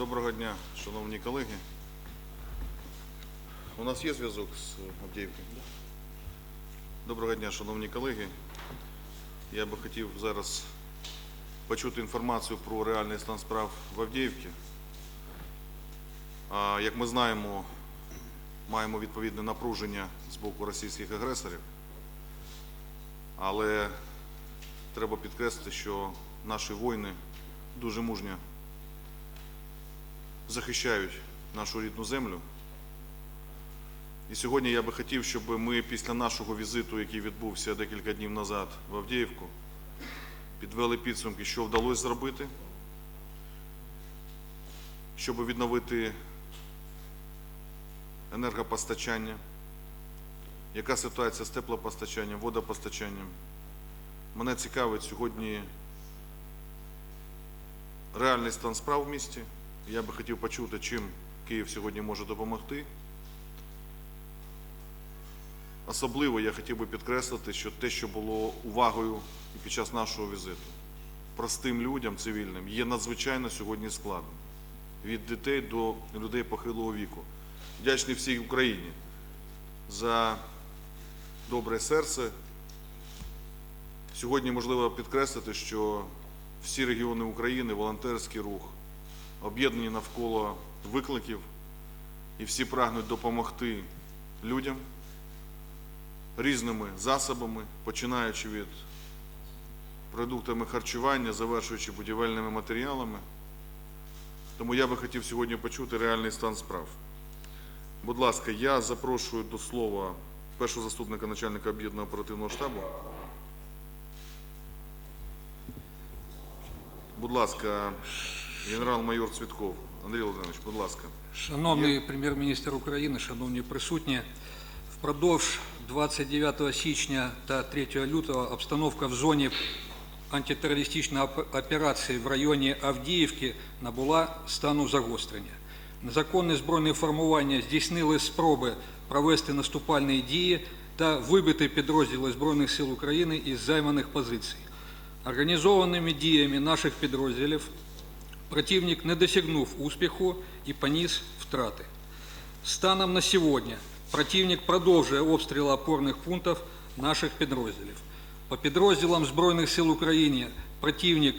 Доброго дня, шановні колеги. У нас є зв'язок з Авдіївкою? Доброго дня, шановні колеги. Я би хотів зараз почути інформацію про реальний стан справ в Авдіївці. Як ми знаємо, маємо відповідне напруження з боку російських агресорів, але треба підкреслити, що наші воїни дуже мужньо захищають нашу рідну землю. І сьогодні я би хотів, щоб ми після нашого візиту, який відбувся декілька днів назад в Авдіївку, підвели підсумки, що вдалося зробити, щоб відновити енергопостачання, яка ситуація з теплопостачанням, водопостачанням. Мене цікавить сьогодні реальний стан справ в місті. Я би хотів почути, чим Київ сьогодні може допомогти. Особливо я хотів би підкреслити, що те, що було увагою і під час нашого візиту, простим людям, цивільним, є надзвичайно сьогодні складно. Від дітей до людей похилого віку. Вдячний всій Україні за добре серце. Сьогодні можливо підкреслити, що всі регіони України, волонтерський рух, об'єднані навколо викликів, і всі прагнуть допомогти людям різними засобами, починаючи від продуктами харчування, завершуючи будівельними матеріалами. Тому я би хотів сьогодні почути реальний стан справ. Будь ласка, я запрошую до слова першого заступника начальника об'єднаного оперативного штабу. Будь ласка, генерал-майор Цвітков. Андрій Володимирович, будь ласка. Шановний прем'єр-міністр України, шановні присутні, впродовж 29 січня та 3 лютого обстановка в зоні антитерористичної оп- операції в районі Авдіївки набула стану загострення. Незаконні збройні формування здійснили спроби провести наступальні дії та вибити підрозділи Збройних сил України із займаних позицій. Організованими діями наших підрозділів Противник не досягнув успіху і поніс втрати. Станом на сьогодні противник продовжує обстріли опорних пунктів наших підрозділів. По підрозділам Збройних сил України противник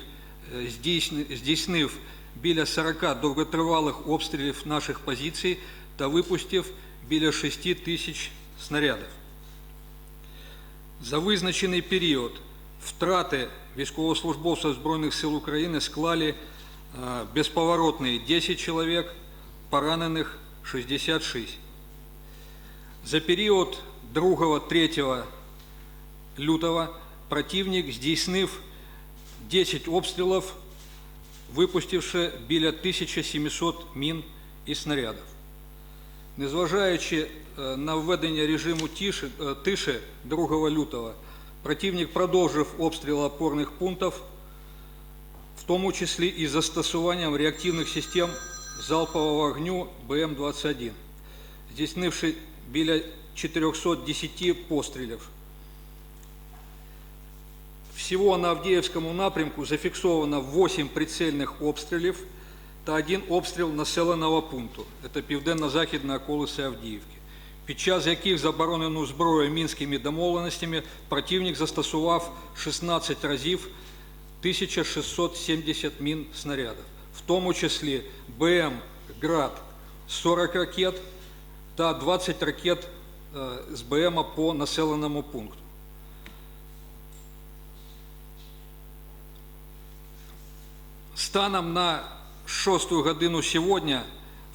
е, здійсни- здійснив біля 40 довготривалих обстрілів наших позицій та випустив біля 6 тисяч снарядів. За визначений період втрати військовослужбовців Збройних сил України склали е, безповоротні 10 чоловік, поранених 66. За період 2-3 лютого противник здійснив 10 обстрілів, випустивши біля 1700 мін і снарядів. Незважаючи е, на введення режиму тиші, е, тиші 2 лютого, противник продовжив обстріли опорних пунктів, в Тому числі і застосуванням реактивних систем залпового вогню БМ-21, здійснивши біля 410 пострілів. Всього на Авдіївському напрямку зафіксовано 8 прицельних обстрілів та один обстріл населеного пункту. Це південно-західна околиця Авдіївки. Під час яких заборонену зброю мінськими домовленостями противник застосував 16 разів 1670 мін снарядів, в тому числі БМ «Град» 40 ракет та 20 ракет з БМ по населеному пункту. Станом на 6 годину сьогодні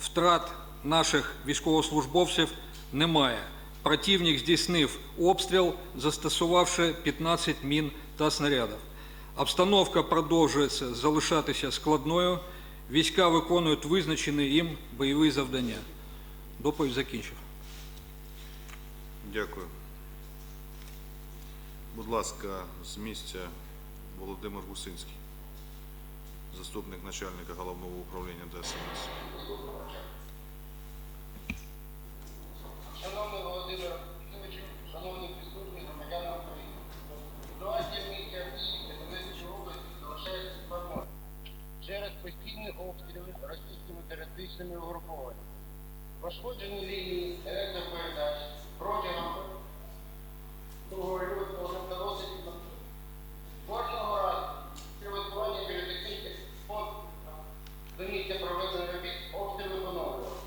втрат наших військовослужбовців немає. Противник здійснив обстріл, застосувавши 15 мін та снарядів. Обстановка продовжується залишатися складною. Війська виконують визначені їм бойові завдання. Доповідь закінчив. Дякую. Будь ласка, з місця Володимир Гусинський, заступник начальника головного управління ДСНС. Шановний Володимир Вікторовичу, шановні присутні громадяни України, ситуація в місті Авдіївки Донецької області залишається складною. Через постійні обстріли російськими терористичними угрупованнями. Пошкоджені лінії електропередач протягом 2 лютого вже вдалося відновити. Кожного разу приготування піротехнічних фонд до місця проведення робіт обстріли поновлювали.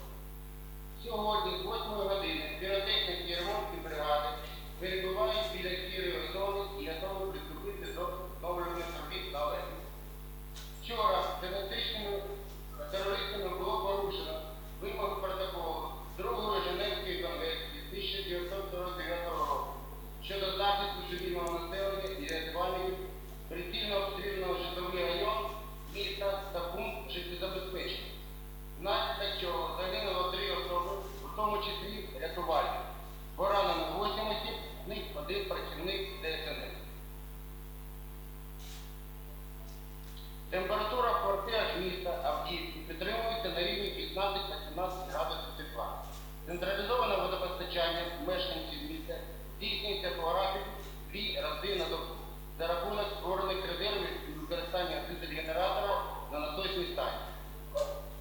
Сьогодні з 8 години піротехніки і ремонтні бригади перебувають біля сірої зони і готові приступити до відновлюваних робіт на леді. Вчора терористичними терористами було порушено вимоги протоколу Другої Женевської конвенції 1949 року щодо захисту цивільного населення і рятувальників прицільно обстріляного житловий район міста та пункт життєзабезпечення. Внаслідок чого загинуло три особи, в тому числі рятувальник. Поранено 8 осіб, з них один працівник ДСНС. Температура в квартирах міста Авдіївки підтримується на рівні 15-18 градусів тепла. Централізоване водопостачання мешканців міста здійснюється по графіку дві рази на добу за рахунок створених резервів і використання дизель-генератора на насосній станції.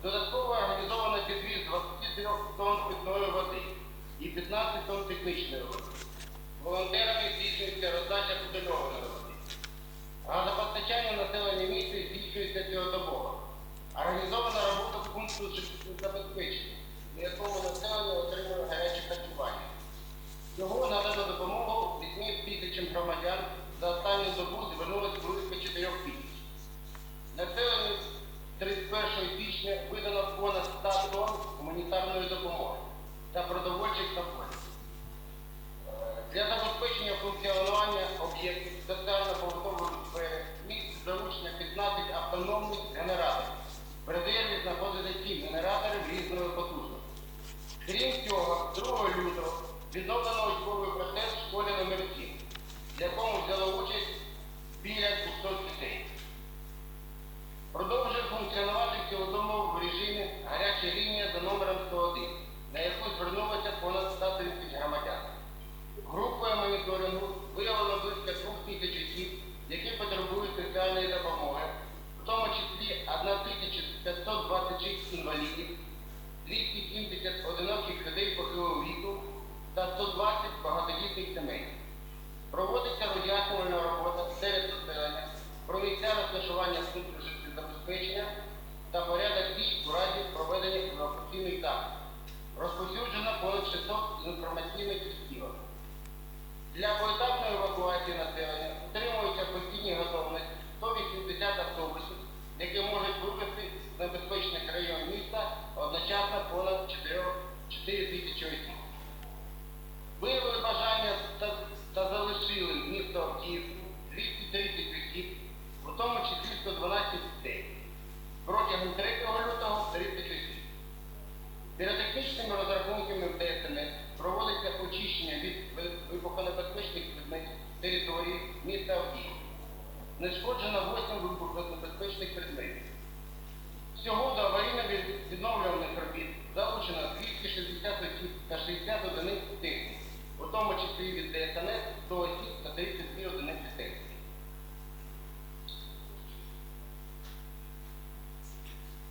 Додатково організовано підвіз 23 тонн питної води і 15 тонн. Волонтерами здійснюється роздача бутильованої води. Газопостачання населення міста здійснюється цілодобово. Організована робота пункту забезпечення, на якому населення отримує гаряче харчування. Всього надано допомогу 8 тисячам громадян за останню добу звернулось близько 4 тисяч. Населенню 31 січня видано понад 100 тонн гуманітарної допомоги та продовольчих наборів. Для забезпечення функціонування об'єктів соціально-побутової сфери міст залучення 15 автономних генераторів. В резерві знаходиться 7 генераторів різної потужності. Крім цього, 2 лютого відновлено учбовий 600 інформаційних листівок. Для поетапної евакуації населення утримуються в постійній готовності 180 автобусів, які можуть вивезти з небезпечних районів міста одночасно понад 4, 4 тисячі осіб. Виявили бажання та, та залишили місто Авдіївку 230 осіб, у тому числі 112 дітей. Протягом 3 лютого 30 осіб. Піротехнічними розрахунками в ДСНС проводиться очищення від вибухонебезпечних предметів території міста Авдіївки. Знешкоджено 8 вибухонебезпечних предметів. Всього до аварійно-відновлюваних робіт залучено 260 осіб та 60 одиниць техніки, у тому числі від ДСНС 100 осіб та 32 одиниці техніки.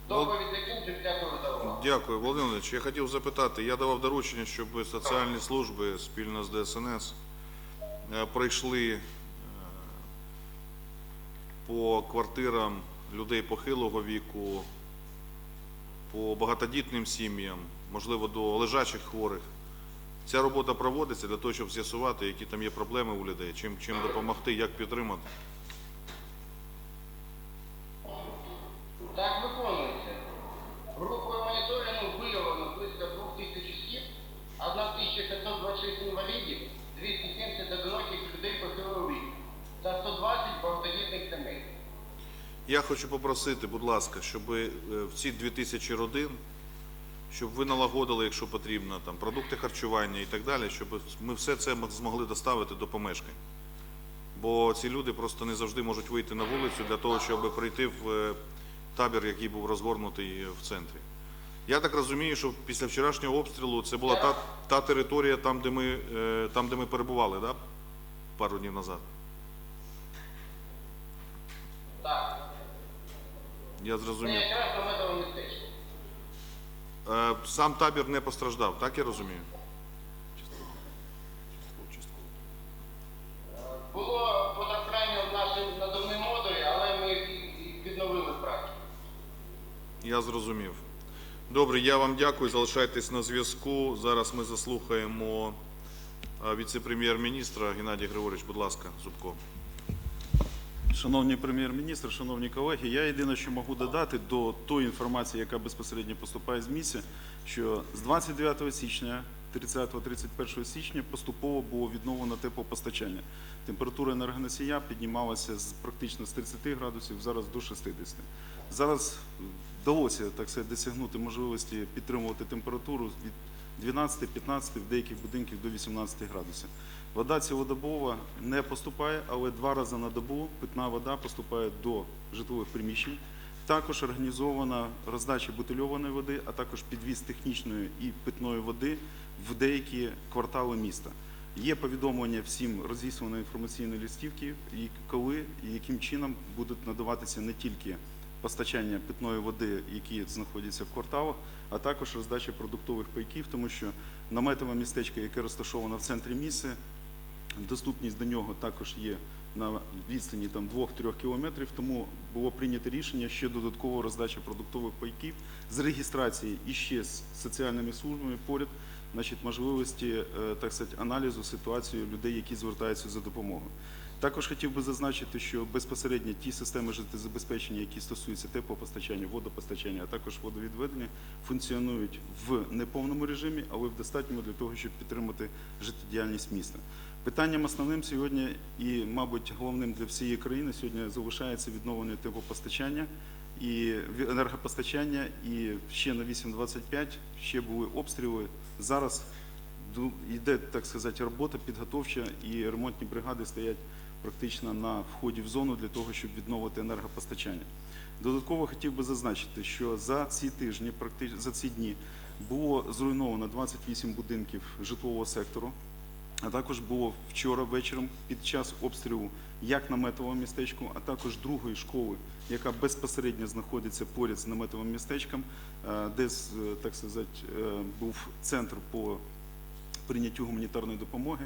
Доповідь закінчив, дякую за увагу. Дякую, Володимир Володимирович. Я хотів запитати, я давав доручення, щоб соціальні служби спільно з ДСНС е, пройшли е, по квартирам людей похилого віку, по багатодітним сім'ям, можливо, до лежачих хворих. Ця робота проводиться для того, щоб з'ясувати, які там є проблеми у людей, чим, чим допомогти, як підтримати. Так 1526 інвалідів, 270 одиноких людей похилого віку та 120 багатодітних сімей. Я хочу попросити, будь ласка, щоб е, в ці 2000 родин, щоб ви налагодили, якщо потрібно, там продукти харчування і так далі, щоб ми все це змогли доставити до помешкань. Бо ці люди просто не завжди можуть вийти на вулицю для того, щоб прийти в е, табір, який був розгорнутий в центрі. Я так розумію, що після вчорашнього обстрілу це була та, та територія, там, де ми, е, там, де ми перебували, да? пару днів назад. Так. Я зрозумів. якраз наметове містечко. Е, Сам табір не постраждав, так я розумію? Було потрапляння в наші надувні модулі, але ми відновили працю. Я зрозумів. Добре, я вам дякую. Залишайтесь на зв'язку. Зараз ми заслухаємо е, віце-прем'єр-міністра Геннадій Григорович, будь ласка, Зубко. Шановний прем'єр-міністр, шановні колеги, я єдине, що можу додати до тої інформації, яка безпосередньо поступає з місця, що з 29 січня, 30-31 січня поступово було відновлено теплопостачання. Температура енергоносія піднімалася з практично з 30 градусів зараз до 60. Зараз вдалося так сказати, досягнути можливості підтримувати температуру від 12-15 в деяких будинків до 18 градусів. Вода цілодобова не поступає, але два рази на добу питна вода поступає до житлових приміщень. Також організована роздача бутильованої води, а також підвіз технічної і питної води в деякі квартали міста. Є повідомлення всім розісланої інформаційної листівки, і коли і яким чином будуть надаватися не тільки постачання питної води, які знаходяться в кварталах, а також роздача продуктових пайків, тому що наметове містечко, яке розташоване в центрі міста, доступність до нього також є на відстані там 2-3 кілометрів, тому було прийнято рішення ще додатково роздачі продуктових пайків з реєстрації і ще з соціальними службами поряд, значить, можливості е, так сказати, аналізу ситуації людей, які звертаються за допомогою. Також хотів би зазначити, що безпосередньо ті системи життєзабезпечення, які стосуються теплопостачання, водопостачання, а також водовідведення, функціонують в неповному режимі, але в достатньому для того, щоб підтримати життєдіяльність міста. Питанням основним сьогодні і, мабуть, головним для всієї країни сьогодні залишається відновлення теплопостачання і енергопостачання. І ще на 8.25 ще були обстріли. Зараз йде, так сказати, робота підготовча, і ремонтні бригади стоять практично на вході в зону для того, щоб відновити енергопостачання. Додатково хотів би зазначити, що за ці тижні, за ці дні, було зруйновано 28 будинків житлового сектору. А також було вчора вечором під час обстрілу як наметового містечку, а також другої школи, яка безпосередньо знаходиться поряд з наметовим містечком, е, де е, так сказати, е, був центр по прийняттю гуманітарної допомоги.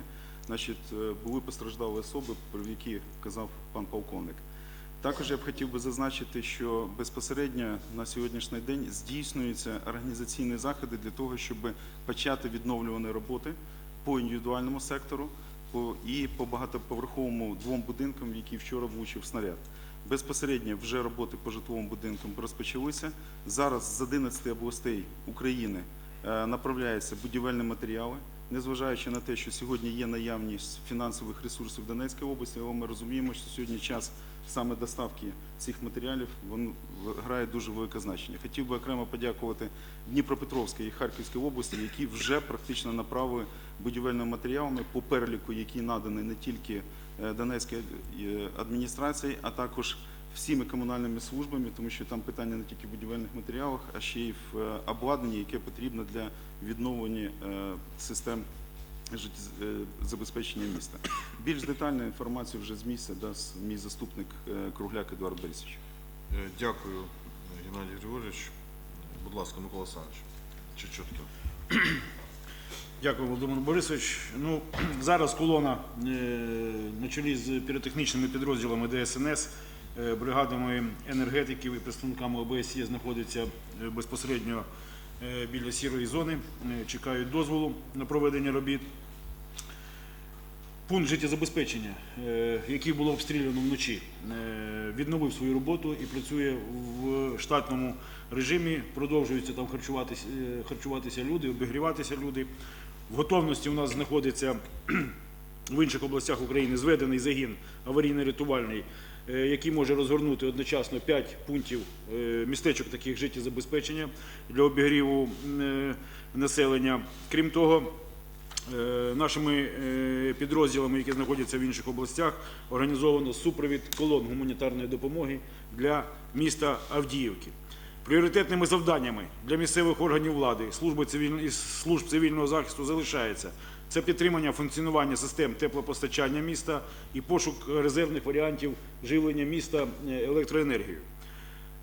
Значить, е, були постраждалі особи, про які казав пан полковник. Також я б хотів би зазначити, що безпосередньо на сьогоднішній день здійснюються організаційні заходи для того, щоб почати відновлювані роботи по індивідуальному сектору і по багатоповерховому двом будинкам, в які вчора влучив снаряд. Безпосередньо вже роботи по житловим будинкам розпочалися. Зараз з 11 областей України е, направляються будівельні матеріали, незважаючи на те, що сьогодні є наявність фінансових ресурсів Донецької області, але ми розуміємо, що сьогодні час саме доставки цих матеріалів він грає дуже велике значення. Хотів би окремо подякувати Дніпропетровській і Харківській області, які вже практично направили будівельними матеріалами по переліку, який наданий не тільки е, Донецької е, адміністрації, а також всіми комунальними службами, тому що там питання не тільки в будівельних матеріалах, а ще й в е, обладнанні, яке потрібно для відновлення е, систем життєзабезпечення міста. Більш детальну інформацію вже з місця дасть мій заступник е, Кругляк Едуард Борисович. Е, Дякую, Геннадій Григорович. Будь ласка, Микола Олександрович. Чи чітко? Дякую, Володимир Борисович. Ну, зараз колона е, на чолі з піротехнічними підрозділами ДСНС, е, бригадами енергетиків і представниками ОБСЄ знаходиться е, безпосередньо е, біля сірої зони, е, чекають дозволу на проведення робіт. Пункт життєзабезпечення, е, який було обстріляно вночі, е, відновив свою роботу і працює в штатному режимі. Продовжуються там харчуватися, е, харчуватися люди, обігріватися люди. В готовності у нас знаходиться в інших областях України зведений загін аварійно-рятувальний, е, який може розгорнути одночасно 5 пунктів е, містечок таких життєзабезпечення для обігріву е, населення. Крім того, Е, Нашими е, підрозділами, які знаходяться в інших областях, організовано супровід колон гуманітарної допомоги для міста Авдіївки. Пріоритетними завданнями для місцевих органів влади служби цивільної і служб цивільного захисту залишається це підтримання функціонування систем теплопостачання міста і пошук резервних варіантів живлення міста е, електроенергією.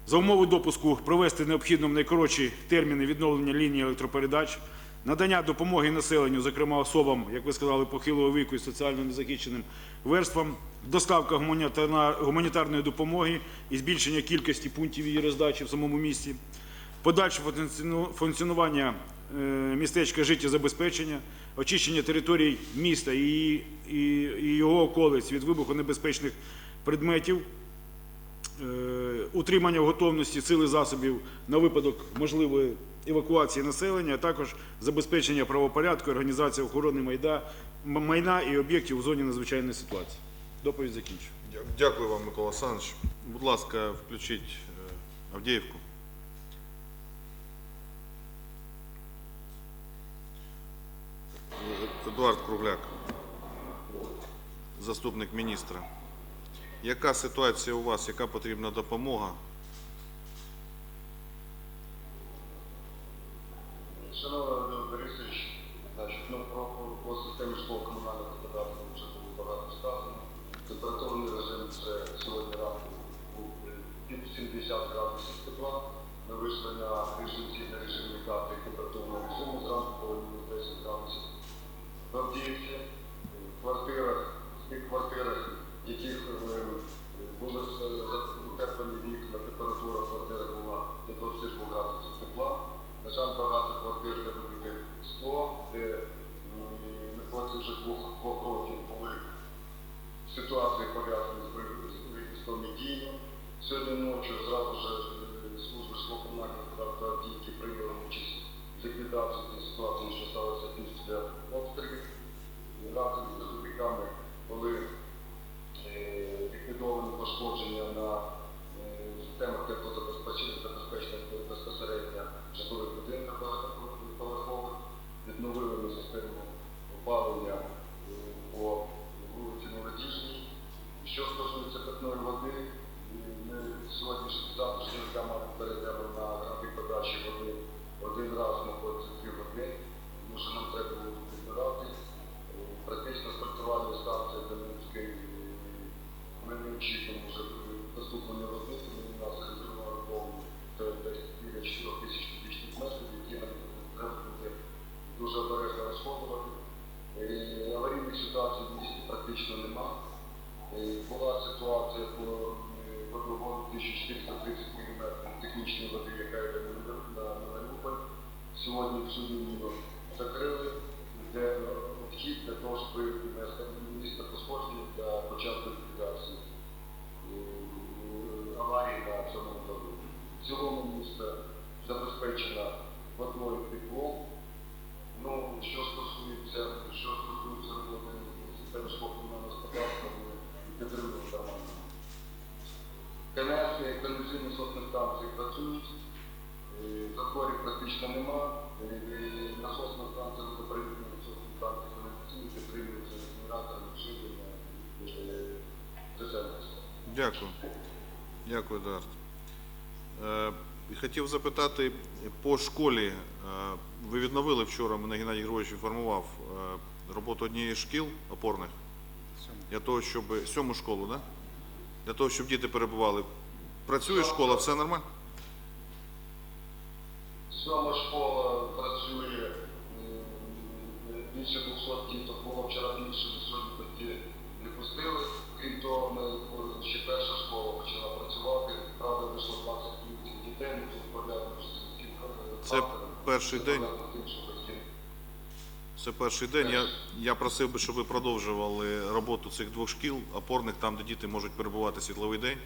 За умови допуску провести необхідно в найкоротші терміни відновлення лінії електропередач, надання допомоги населенню, зокрема особам, як ви сказали, похилого віку і соціально незахищеним верствам, доставка гуманітарної допомоги і збільшення кількості пунктів її роздачі в самому місті, подальше функціонування е, містечка життєзабезпечення, очищення територій міста і, його околиць від вибухонебезпечних предметів, е, утримання в готовності сили засобів на випадок можливої евакуації населення, а також забезпечення правопорядку, організація охорони майда, майна і об'єктів у зоні надзвичайної ситуації. Доповідь закінчу. Дякую вам, Микола Олександрович. Будь ласка, включіть е, Авдіївку. Едуард Кругляк, заступник міністра. Яка ситуація у вас, яка потрібна допомога? Шановний Борисович, по системі школ комунального господарства вже було багато сказано. Температурний режим це сьогодні ранку під 70 градусів тепла. Ми вийшли на Е, в квартирах, в тих квартирах, в яких е, були е, утеплені вікна, температура в квартирах була до 22 градусів тепла. На жаль, багато квартир, де вибите скло, де м, на вже двох, років були ситуації пов'язані з вивізком дією. Сьогодні ночі зразу ж е, служби Авдіївки прийняли участь в ліквідації ситуації, що сталося після практично нема. Е, Була ситуація по е, водогону 1430 мм технічної води, яка йде на Маріуполь. Сьогодні всю лінію закрили, де е, вхід для того, щоб винести місце пошкодження для початку ліквідації е, аварії на цьому дорогу. В цілому місто забезпечено водою теплом. Ну, що стосується, що стосується житлово-комунального господарства, ми підтримуємо нормально. КНС, каналізаційні сотні станції працюють, е, затворів практично нема, е, насосна станція водопровідна насосна станція каналізаційні підтримуються генераторами живлення, це все. Дякую. Дякую, Едуард. Е, Хотів запитати, по школі, ви відновили вчора, мене Геннадій Григорович інформував, роботу однієї з шкіл опорних, для того, щоб, сьому школу, да? Для того, щоб діти перебували. Працює школа, все нормально? Сьома школа працює більше 200 діток, було вчора більше, сьогодні батьки не пустили. Крім того, ми ще перша школа почала працювати. Правда, вийшло 20 дітей, ми тут кілька Це перший день? пов'язано з тим, що батьки Це перший день. Я, я просив би, щоб ви продовжували роботу цих двох шкіл опорних, там, де діти можуть перебувати світловий день.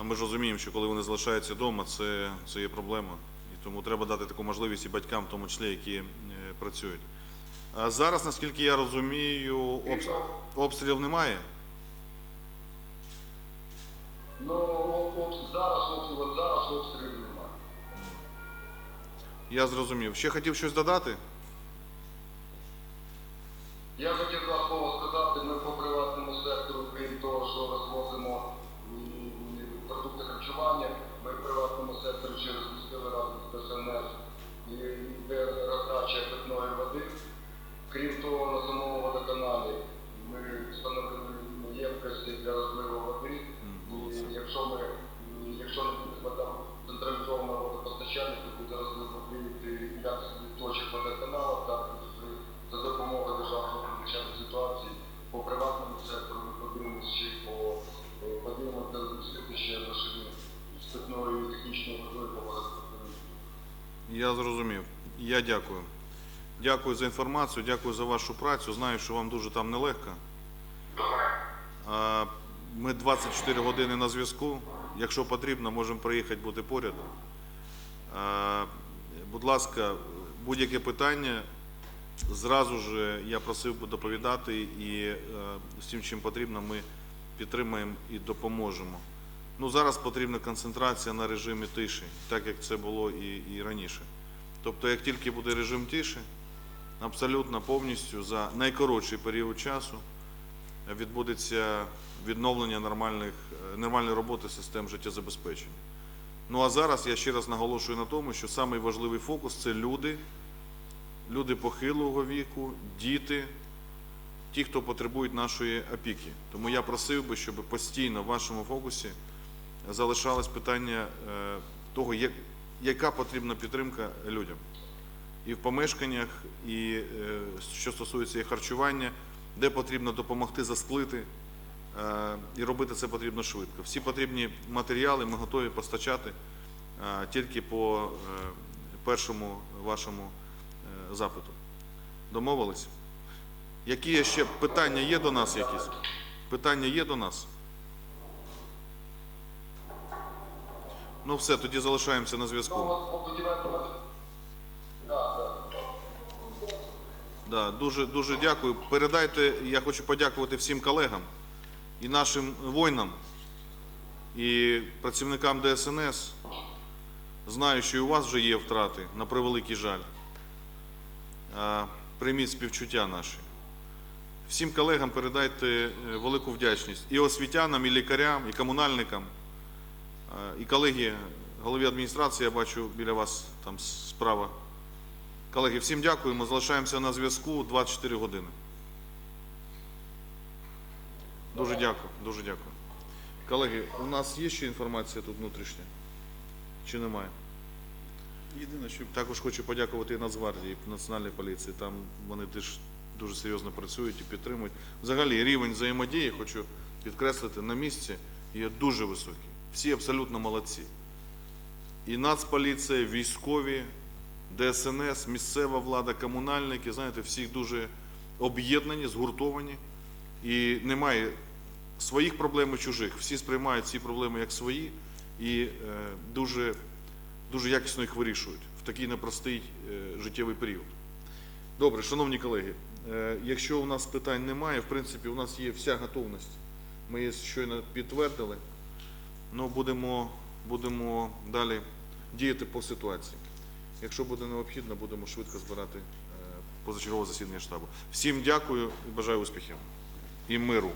А ми ж розуміємо, що коли вони залишаються вдома, це, це є проблема. І тому треба дати таку можливість і батькам, в тому числі, які е, працюють. А зараз, наскільки я розумію, обс- обстрілів немає. Ну, о- о- зараз, зараз обстрілів немає. Я зрозумів. Ще хотів щось додати. Я хотів два слова сказати, ми по приватному сектору, крім того, що розвозимо продукти харчування, ми в приватному секторі через міську раду з ДСНС і йде роздача питної води. Крім того, на самому водоканалі ми встановили ємкості для розливу води. І якщо ми якщо не буде там централізованого водопостачання, то буде розробити як точок водоканалу, так за допомогою державного надзвичайної ситуації по приватному сектору. Ми подивимося по е, подивимося ще машини з і технічною водою по. Я зрозумів. Я дякую. Дякую за інформацію, дякую за вашу працю. Знаю, що вам дуже там нелегко. Ми 24 години на зв'язку. Якщо потрібно, можемо приїхати бути поряд. Будь ласка, будь-яке питання, зразу ж я просив би доповідати і е, з тим, чим потрібно, ми підтримаємо і допоможемо. Ну, зараз потрібна концентрація на режимі тиші, так як це було і, і раніше. Тобто, як тільки буде режим тиші, абсолютно повністю за найкоротший період часу відбудеться відновлення нормальних, е, нормальної роботи систем життєзабезпечення. Ну а зараз я ще раз наголошую на тому, що самий важливий фокус це люди, люди похилого віку, діти, ті, хто потребують нашої опіки. Тому я просив би, щоб постійно в вашому фокусі залишалось питання е, того, яка потрібна підтримка людям. І в помешканнях, і е, що стосується і харчування, де потрібно допомогти засплити, е, і робити це потрібно швидко. Всі потрібні матеріали ми готові постачати тільки по першому вашому запиту. Домовились? Які ще питання є до нас якісь? Питання є до нас? Ну все, тоді залишаємося на зв'язку. Да, дуже, дуже дякую. Передайте, я хочу подякувати всім колегам і нашим воїнам, і працівникам ДСНС. Знаю, що і у вас вже є втрати, на превеликий жаль. Прийміть співчуття наші. Всім колегам передайте е, велику вдячність і освітянам, і лікарям, і комунальникам. І колеги, голові адміністрації, я бачу біля вас там справа. Колеги, всім дякуємо. Залишаємося на зв'язку 24 години. Дуже дякую, дуже дякую. Колеги, у нас є ще інформація тут внутрішня? Чи немає? Єдине, що Також хочу подякувати і Нацгвардії, і Національній поліції. Там вони теж дуже серйозно працюють і підтримують. Взагалі рівень взаємодії, хочу підкреслити, на місці є дуже високий. Всі абсолютно молодці. І Нацполіція, військові, ДСНС, місцева влада, комунальники, знаєте, всі дуже об'єднані, згуртовані. І немає своїх проблем і чужих. Всі сприймають ці проблеми як свої і е, дуже дуже якісно їх вирішують в такий непростий е, життєвий період. Добре, шановні колеги, е, якщо у нас питань немає, в принципі, у нас є вся готовність. Ми її щойно підтвердили. Ну, будемо, будемо далі діяти по ситуації. Якщо буде необхідно, будемо швидко збирати е, позачергове засідання штабу. Всім дякую і бажаю успіхів і миру.